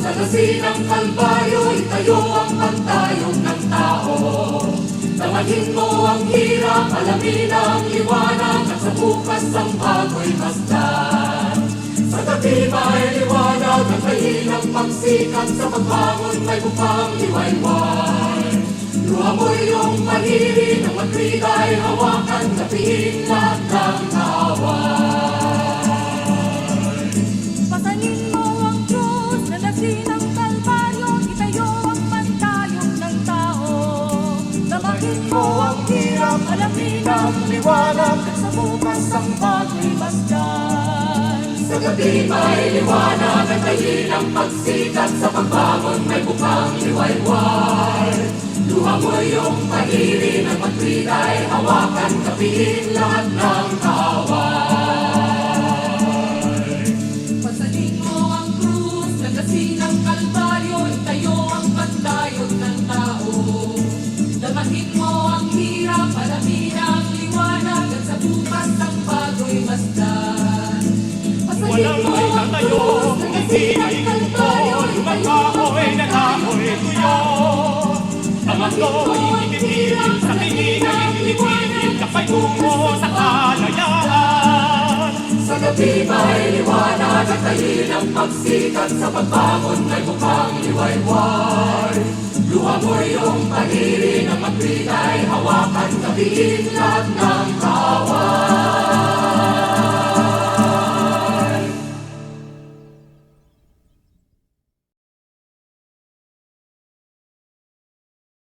Lagasin ang kalbaryo, itayo ang pagtayong ng tao. Damahin mo ang hirap, alamin ang liwanag, at sa bukas ang bago'y masdan. Sa gabi may liwanag, at kahinang pagsikat, sa pagbangon may bukang liwayway. Luha mo yung mahiri ng magbigay, hawakan, gapihin lahat ng hirap, alamin ang liwanag, sa bukas ang bago'y masdan. Sa gabi may liwanag at kahinang pagsikat Sa pagbangon may bukang liwayway Luha mo yung pahiri ng magbigay Hawakan, kapihin lahat ng mo ang hirap, alamin ang liwanag, at sa bukas ang bago'y masdan. Walang mo may ang tatayo, krus, hindi ang ay ito, lumang itayo ang kahoy na kahoy tuyo. Ang ako'y ibibigin, sa tingin ay ibibigin, kapay tungo sa kalayaan. Sa gabi may liwanag at kahinang pagsikat Sa pagbangon may bukang liwayway Tumamoy yung pag-ibig ng magpitay, hawakan, tabiin lahat ng kaaway.